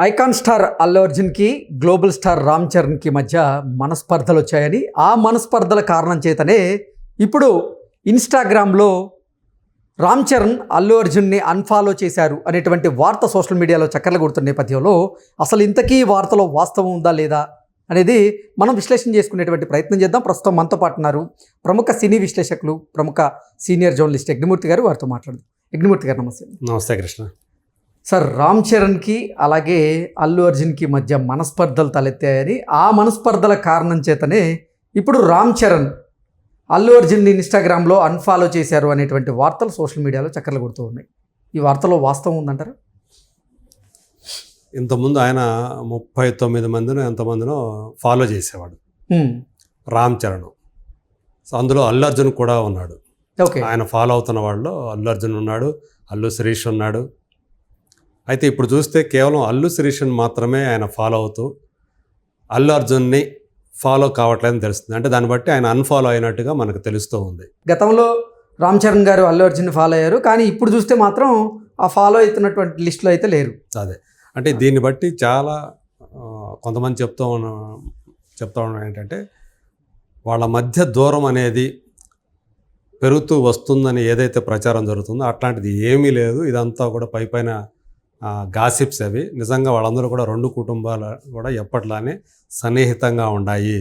Icon star Allu అర్జున్కి global star Ram చరణ్కి మధ్య మనస్పర్ధలు వచ్చాయని ఆ మనస్పర్ధల కారణం చేతనే ఇప్పుడు ఇన్స్టాగ్రామ్లో రామ్ చరణ్ అల్లు అర్జున్ని అన్ఫాలో చేశారు అనేటువంటి వార్త సోషల్ మీడియాలో చక్కర్లు కొడుతున్న నేపథ్యంలో అసలు ఇంతకీ వార్తలో వాస్తవం ఉందా లేదా అనేది మనం విశ్లేషణ చేసుకునేటువంటి ప్రయత్నం చేద్దాం. ప్రస్తుతం మనతో పాటు ఉన్నారు ప్రముఖ సినీ విశ్లేషకులు ప్రముఖ సీనియర్ జర్నలిస్ట్ యజ్ఞమూర్తి గారు. వారితో మాట్లాడదాం. యజ్ఞమూర్తి గారు నమస్తే. నమస్తే కృష్ణ. సార్ రామ్ చరణ్కి అలాగే అల్లు అర్జున్కి మధ్య మనస్పర్ధలు తలెత్తాయని ఆ మనస్పర్ధల కారణం చేతనే ఇప్పుడు రామ్ చరణ్ అల్లు అర్జున్ని ఇన్స్టాగ్రామ్లో అన్ఫాలో చేశారు అనేటువంటి వార్తలు సోషల్ మీడియాలో చక్కర్లు కొడుతూ ఉన్నాయి. ఈ వార్తలో వాస్తవం ఉందంటారా? ఇంతకుముందు ఆయన ముప్పై తొమ్మిది మందినో ఎంతమందినో ఫాలో చేసేవాడు. రామ్ చరణ్. సో అందులో అల్లు అర్జున్ కూడా ఉన్నాడు. ఓకే. ఆయన ఫాలో అవుతున్న వాళ్ళు అల్లు అర్జున్ ఉన్నాడు అల్లు శిరీష్ ఉన్నాడు అయితే ఇప్పుడు చూస్తే కేవలం అల్లు శిరీష్ని మాత్రమే ఆయన ఫాలో అవుతూ అల్లు అర్జున్ని ఫాలో కావట్లేదని తెలుస్తుంది. అంటే దాన్ని బట్టి ఆయన అన్ఫాలో అయినట్టుగా మనకు తెలుస్తూ ఉంది. గతంలో రామ్ చరణ్ గారు అల్లు అర్జున్ ఫాలో అయ్యారు. కానీ ఇప్పుడు చూస్తే మాత్రం ఆ ఫాలో అవుతున్నటువంటి లిస్టులో అయితే లేరు. అదే. అంటే దీన్ని బట్టి చాలా కొంతమంది చెప్తూ ఉన్న చెప్తా ఉన్న ఏంటంటే వాళ్ళ మధ్య దూరం అనేది పెరుగుతూ వస్తుందని ఏదైతే ప్రచారం జరుగుతుందో అట్లాంటిది ఏమీ లేదు. ఇదంతా కూడా పై పైన గాసిప్స్ అవి నిజంగా వాళ్ళందరూ కూడా రెండు కుటుంబాలు కూడా ఎప్పట్లానే సన్నిహితంగా ఉన్నాయి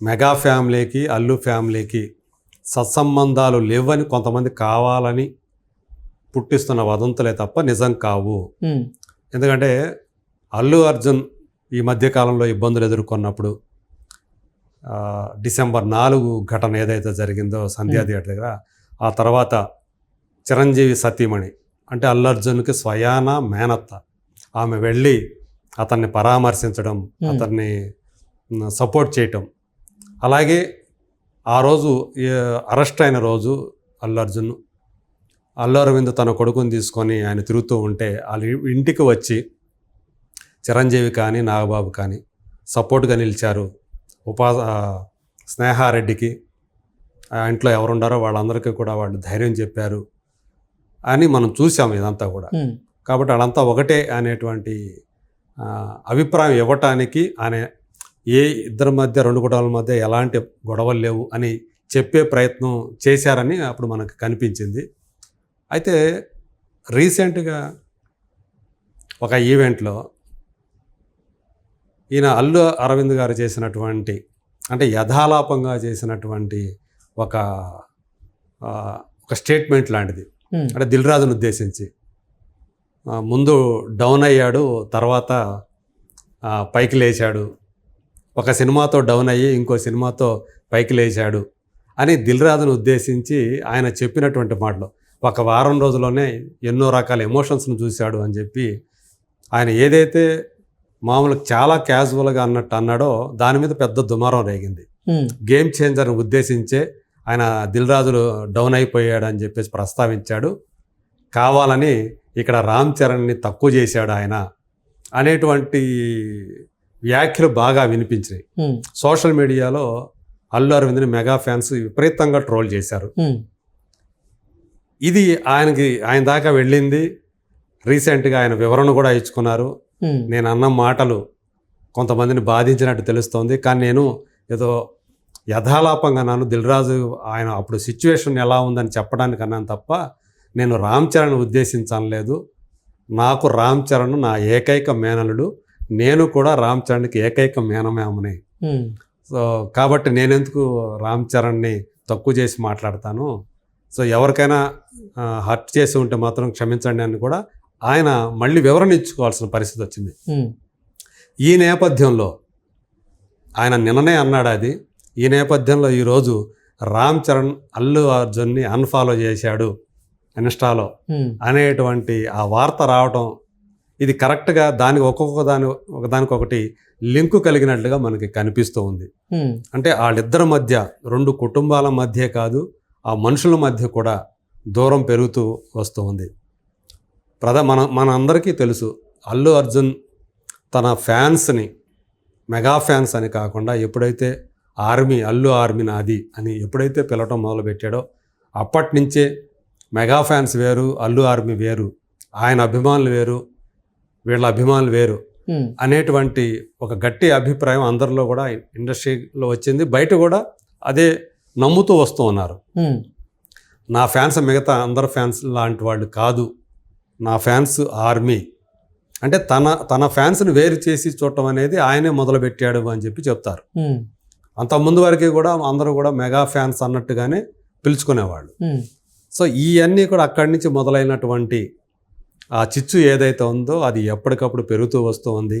మెగా ఫ్యామిలీకి అల్లు ఫ్యామిలీకి సత్సంబంధాలు లేవని కొంతమంది కావాలని పుట్టిస్తున్న వదంతులే తప్ప నిజం కావు. ఎందుకంటే అల్లు అర్జున్ ఈ మధ్యకాలంలో ఇబ్బందులు ఎదుర్కొన్నప్పుడు డిసెంబర్ నాలుగు ఘటన ఏదైతే జరిగిందో సంధ్యా. థియేటర్ దగ్గర ఆ తర్వాత చిరంజీవి సతీమణి అంటే అల్లు అర్జున్కి స్వయాన మేనత్త. ఆమె వెళ్ళి అతన్ని పరామర్శించడం. అతన్ని సపోర్ట్ చేయటం. అలాగే ఆ రోజు అరెస్ట్ అయిన రోజు అల్లు అర్జున్ అల్లు అరవింద్ తన కొడుకుని తీసుకొని ఆయన తిరుగుతూ ఉంటే వాళ్ళ ఇంటికి వచ్చి చిరంజీవి కానీ నాగబాబు కానీ సపోర్ట్గా నిలిచారు ఉపా స్నేహారెడ్డికి. ఆ ఇంట్లో ఎవరుండారో వాళ్ళందరికీ కూడా వాళ్ళు ధైర్యం చెప్పారు. అని మనం చూసాం ఇదంతా కూడా. కాబట్టి వాళ్ళంతా ఒకటే అనేటువంటి అభిప్రాయం ఇవ్వటానికి అనే ఏ ఇద్దరి మధ్య రెండు కుటుంబాల మధ్య ఎలాంటి గొడవలు లేవు అని చెప్పే ప్రయత్నం చేశారని అప్పుడు మనకు కనిపించింది అయితే రీసెంట్గా ఒక ఈవెంట్లో ఈయన అల్లు అరవింద్ గారు చేసినటువంటి అంటే యథాలాపంగా చేసినటువంటి ఒక ఒక స్టేట్మెంట్ లాంటిది. అంటే దిల్ రాజును ఉద్దేశించి ముందు డౌన్ అయ్యాడు తర్వాత పైకి లేచాడు. ఒక సినిమాతో డౌన్ అయ్యి ఇంకో సినిమాతో పైకి లేచాడు అని దిల్ రాజును ఉద్దేశించి ఆయన చెప్పినటువంటి మాటలు. ఒక వారం రోజుల్లోనే ఎన్నో రకాల ఎమోషన్స్ను చూశాడు అని చెప్పి ఆయన ఏదైతే మామూలు చాలా క్యాజువల్గా అన్నట్టు అన్నాడో దాని మీద పెద్ద దుమారం రేగింది. గేమ్ చేంజర్ని ఉద్దేశించే ఆయన దిల్ రాజులు డౌన్ అయిపోయాడు అని చెప్పేసి ప్రస్తావించాడు కావాలని ఇక్కడ రామ్ చరణ్ని తక్కువ చేశాడు ఆయన అనేటువంటి వ్యాఖ్యలు బాగా వినిపించినాయి. సోషల్ మీడియాలో అల్లు అరవింద్ని మెగా ఫ్యాన్స్ విపరీతంగా ట్రోల్ చేశారు. ఇది ఆయనకి ఆయన దాకా వెళ్ళింది రీసెంట్గా ఆయన వివరణ కూడా ఇచ్చుకున్నారు. నేను అన్న మాటలు కొంతమందిని బాధించినట్టు తెలుస్తోంది కానీ నేను ఏదో యథాలాపంగా నాను దిల్రాజు ఆయన అప్పుడు సిచ్యువేషన్ ఎలా ఉందని చెప్పడానికి అన్నాను తప్ప నేను రామ్ చరణ్ ఉద్దేశించలేదు నాకు రామ్ చరణ్ నా ఏకైక మేనలుడు నేను కూడా రామ్ చరణ్కి ఏకైక మేనమేమని. హ్మ్. సో కాబట్టి నేనెందుకు రామ్ చరణ్ని తక్కువ చేసి మాట్లాడతాను? సో ఎవరికైనా హర్ట్ చేసి ఉంటే మాత్రం క్షమించండి అని కూడా ఆయన మళ్ళీ వివరణ ఇచ్చుకోవాల్సిన పరిస్థితి వచ్చింది. హ్మ్. ఈ నేపథ్యంలో ఆయన నిన్ననే అన్నాడు అది. ఈ నేపథ్యంలో ఈరోజు రామ్ చరణ్ అల్లు అర్జున్ని అన్ఫాలో చేశాడు ఇన్స్టాలో. అనేటువంటి ఆ వార్త రావటం ఇది కరెక్ట్గా దానికి ఒక్కొక్క దాని ఒకదానికొకటి లింకు కలిగినట్లుగా మనకి కనిపిస్తూ ఉంది. అంటే వాళ్ళిద్దరి మధ్య రెండు కుటుంబాల మధ్య కాదు ఆ మనుషుల మధ్య కూడా దూరం పెరుగుతూ వస్తూ ఉంది ప్రధా మన మన అందరికీ తెలుసు అల్లు అర్జున్ తన ఫ్యాన్స్ని మెగా ఫ్యాన్స్ అని కాకుండా ఎప్పుడైతే ఆర్మీ అల్లు ఆర్మీ నాది అని ఎప్పుడైతే పిలవటం మొదలుపెట్టాడో అప్పటి నుంచే మెగా ఫ్యాన్స్ వేరు అల్లు ఆర్మీ వేరు ఆయన అభిమానులు వేరు వీళ్ళ అభిమానులు వేరు అనేటువంటి ఒక గట్టి అభిప్రాయం అందరిలో కూడా ఇండస్ట్రీలో వచ్చింది. బయట కూడా అదే నమ్ముతూ వస్తూ ఉన్నారు. నా ఫ్యాన్స్ మిగతా అందరు ఫ్యాన్స్ లాంటి వాళ్ళు కాదు. నా ఫ్యాన్స్ ఆర్మీ. అంటే తన తన ఫ్యాన్స్ని వేరు చేసి చూడటం అనేది ఆయనే మొదలుపెట్టాడు అని చెప్పి చెప్తారు. ఉమ్, అంత ముందు వరకు కూడా అందరూ కూడా మెగా ఫ్యాన్స్ అన్నట్టుగానే పిలుచుకునేవాళ్ళు. సో ఇవన్నీ కూడా అక్కడి నుంచి మొదలైనటువంటి ఆ చిచ్చు ఏదైతే ఉందో అది ఎప్పటికప్పుడు పెరుగుతూ వస్తూ ఉంది.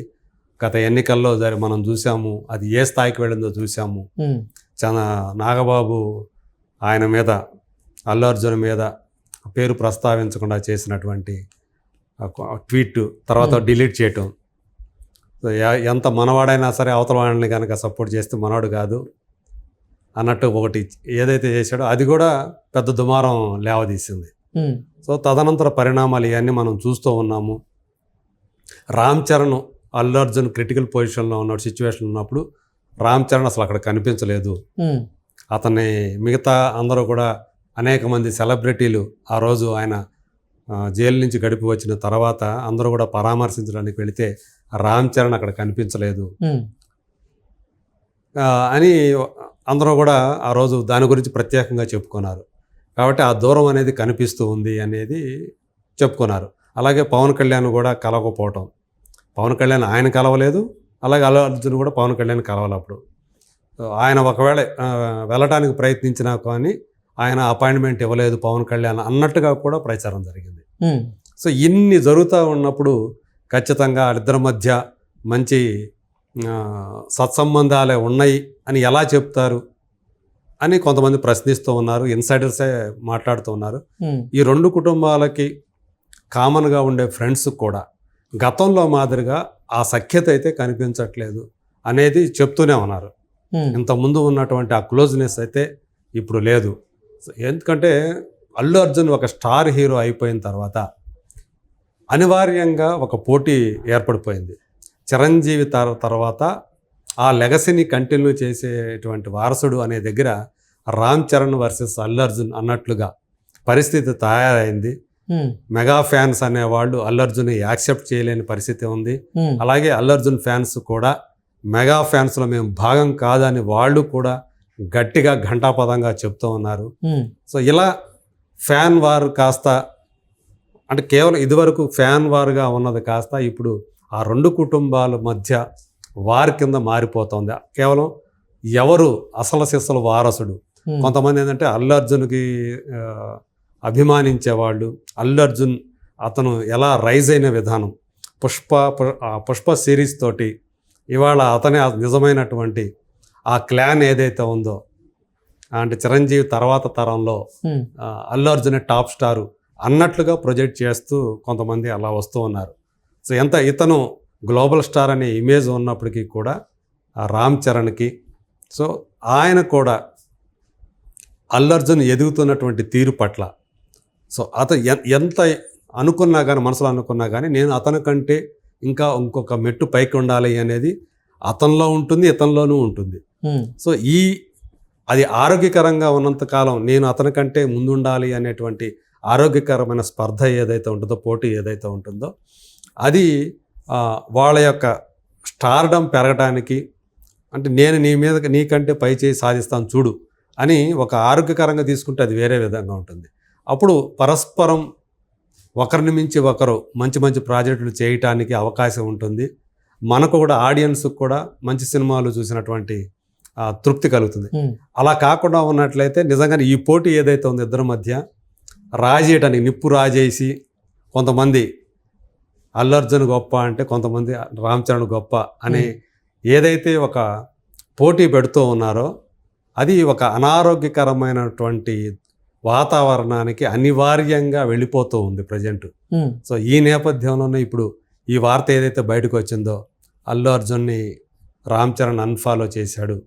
గత ఎన్నికల్లో జరి మనం చూసాము అది ఏ స్థాయికి వెళ్ళిందో చూసాము. చాలా నాగబాబు ఆయన మీద అల్లు అర్జున్ మీద పేరు ప్రస్తావించకుండా చేసినటువంటి ట్వీట్ తర్వాత. డిలీట్ చేయటం. ఎంత మనవాడైనా సరే అవతల వాడిని కనుక సపోర్ట్ చేస్తే మనవాడు కాదు అన్నట్టు ఒకటి ఏదైతే చేశాడో అది కూడా పెద్ద దుమారం లేవదీసింది. సో తదనంతర పరిణామాలు ఇవన్నీ మనం చూస్తూ ఉన్నాము. రామ్ చరణ్ అల్లు అర్జున్ క్రిటికల్ పొజిషన్లో ఉన్న సిచ్యువేషన్ ఉన్నప్పుడు రామ్ చరణ్ అసలు అక్కడ కనిపించలేదు. అతన్ని మిగతా అందరూ కూడా అనేక మంది సెలబ్రిటీలు ఆ రోజు ఆయన జైలు నుంచి గడిపి వచ్చిన తర్వాత అందరూ కూడా పరామర్శించడానికి వెళితే రామ్ చరణ్ అక్కడ కనిపించలేదు. అని అందరూ కూడా ఆ రోజు దాని గురించి ప్రత్యేకంగా చెప్పుకున్నారు. కాబట్టి ఆ దూరం అనేది కనిపిస్తూ ఉంది అనేది చెప్పుకున్నారు. అలాగే పవన్ కళ్యాణ్ కూడా కలవకపోవటం. పవన్ కళ్యాణ్ ఆయన కలవలేదు. అలాగే అల్లు అర్జున్ కూడా పవన్ కళ్యాణ్ కలవాలి అప్పుడు. సో ఆయన ఒకవేళ వెళ్ళటానికి ప్రయత్నించినా కానీ ఆయన అపాయింట్మెంట్ ఇవ్వలేదు పవన్ కళ్యాణ్ అన్నట్టుగా కూడా ప్రచారం జరిగింది. సో ఇన్ని జరుగుతూ ఉన్నప్పుడు ఖచ్చితంగా వాళ్ళిద్దరి మధ్య మంచి సత్సంబంధాలే ఉన్నాయి అని ఎలా చెప్తారు అని కొంతమంది ప్రశ్నిస్తూ ఉన్నారు ఇన్సైడర్సే మాట్లాడుతూ ఉన్నారు. ఈ రెండు కుటుంబాలకి కామన్గా ఉండే ఫ్రెండ్స్ కూడా గతంలో మాదిరిగా ఆ సఖ్యత అయితే కనిపించట్లేదు అనేది చెప్తూనే ఉన్నారు. ఇంతకుముందు ఉన్నటువంటి ఆ క్లోజ్నెస్ అయితే ఇప్పుడు లేదు. ఎందుకంటే అల్లు అర్జున్ ఒక స్టార్ హీరో అయిపోయిన తర్వాత అనివార్యంగా ఒక పోటీ ఏర్పడిపోయింది. చిరంజీవి తర్- తర్వాత ఆ లెగసీని కంటిన్యూ చేసేటువంటి వారసుడు అనే దగ్గర రామ్ చరణ్ వర్సెస్ అల్లు అర్జున్ అన్నట్లుగా పరిస్థితి తయారైంది. మెగా ఫ్యాన్స్ అనేవాళ్ళు అల్లు అర్జున్ యాక్సెప్ట్ చేయలేని పరిస్థితి ఉంది. అలాగే అల్లు అర్జున్ ఫ్యాన్స్ కూడా మెగా ఫ్యాన్స్లో మేము భాగం కాదని వాళ్ళు కూడా గట్టిగా ఘంటాపదంగా చెప్తూ ఉన్నారు. సో ఇలా ఫ్యాన్ వారు కాస్త అంటే కేవలం ఇదివరకు ఫ్యాన్ వారుగా ఉన్నది కాస్త ఇప్పుడు ఆ రెండు కుటుంబాల మధ్య వారి కింద మారిపోతుంది. కేవలం ఎవరు అసలు సిసలు వారసుడు? కొంతమంది ఏంటంటే అల్లు అర్జున్కి అభిమానించేవాళ్ళు. అల్లు అర్జున్ అతను ఎలా రైజ్ అయిన విధానం? పుష్ప పుష్ప సిరీస్ తోటి ఇవాళ అతనే నిజమైనటువంటి ఆ క్లాన్ ఏదైతే ఉందో అంటే చిరంజీవి తర్వాత తరంలో అల్లు అర్జున్ టాప్ స్టారు. అన్నట్లుగా ప్రొజెక్ట్ చేస్తూ కొంతమంది అలా వస్తూ ఉన్నారు. సో ఎంత ఇతను గ్లోబల్ స్టార్ అనే ఇమేజ్ ఉన్నప్పటికీ కూడా ఆ రామ్ చరణ్కి సో ఆయన కూడా అల్లు అర్జున్ ఎదుగుతున్నటువంటి తీరు పట్ల. సో అతను ఎంత అనుకున్నా కానీ మనసులో అనుకున్నా కానీ నేను అతని కంటే ఇంకా ఇంకొక మెట్టు పైకి ఉండాలి అనేది అతనిలో ఉంటుంది ఇతనిలోనూ ఉంటుంది. సో ఈ అది ఆరోగ్యకరంగా ఉన్నంతకాలం నేను అతని కంటే ముందుండాలి అనేటువంటి ఆరోగ్యకరమైన స్పర్ధ ఏదైతే ఉంటుందో పోటీ ఏదైతే ఉంటుందో అది వాళ్ళ యొక్క స్టార్డమ్ పెరగడానికి అంటే నేను నీ మీద నీకంటే పై చేయి సాధిస్తాను చూడు అని ఒక ఆరోగ్యకరంగా తీసుకుంటే అది వేరే విధంగా ఉంటుంది. అప్పుడు పరస్పరం ఒకరిని మించి ఒకరు మంచి మంచి ప్రాజెక్టులు చేయటానికి అవకాశం ఉంటుంది. మనకు కూడా ఆడియన్స్కి కూడా మంచి సినిమాలు చూసినటువంటి తృప్తి కలుగుతుంది. అలా కాకుండా ఉన్నట్లయితే నిజంగానే ఈ పోటీ ఏదైతే ఉందో ఇద్దరి మధ్య రాజేయటానికి నిప్పు రాజేసి కొంతమంది అల్లు అర్జున్ గొప్ప అంటే కొంతమంది రామ్ చరణ్ గొప్ప అనే ఏదైతే ఒక పోటీ పెడుతూ ఉన్నారో అది ఒక అనారోగ్యకరమైనటువంటి వాతావరణానికి అనివార్యంగా వెళ్ళిపోతూ ఉంది ప్రజెంట్. సో ఈ నేపథ్యంలోనే ఇప్పుడు ఈ వార్త ఏదైతే బయటకు వచ్చిందో అల్లు అర్జున్ని రామ్ చరణ్ అన్ఫాలో చేశాడు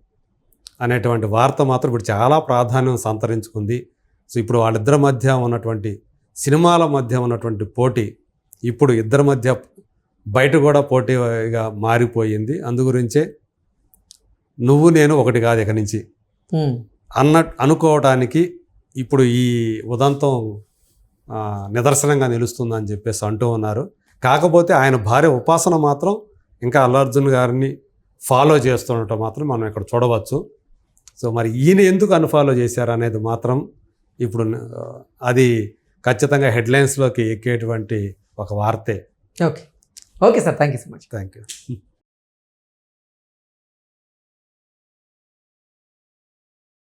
అనేటువంటి వార్త మాత్రం ఇప్పుడు చాలా ప్రాధాన్యం సంతరించుకుంది. సో ఇప్పుడు వాళ్ళిద్దరి మధ్య ఉన్నటువంటి సినిమాల మధ్య ఉన్నటువంటి పోటీ ఇప్పుడు ఇద్దరి మధ్య బయట కూడా పోటీగా మారిపోయింది. అందుగురించే నువ్వు నేను ఒకటి కాదు ఇక నుంచి. అన్న అనుకోవటానికి ఇప్పుడు ఈ ఉదంతం నిదర్శనంగా నిలుస్తుందని చెప్పేసి అంటూ ఉన్నారు. కాకపోతే ఆయన భార్య ఉపాసన మాత్రం ఇంకా అల్లు అర్జున్ గారిని ఫాలో చేస్తుండటం మాత్రం మనం ఇక్కడ చూడవచ్చు. సో మరి ఈయన ఎందుకు అన్ఫాలో చేశారు అనేది మాత్రం ఇప్పుడు అది ఖచ్చితంగా హెడ్లైన్స్లోకి ఎక్కేటువంటి ఒక వార్తే. Okay. Okay sir. Thank you so much. Thank you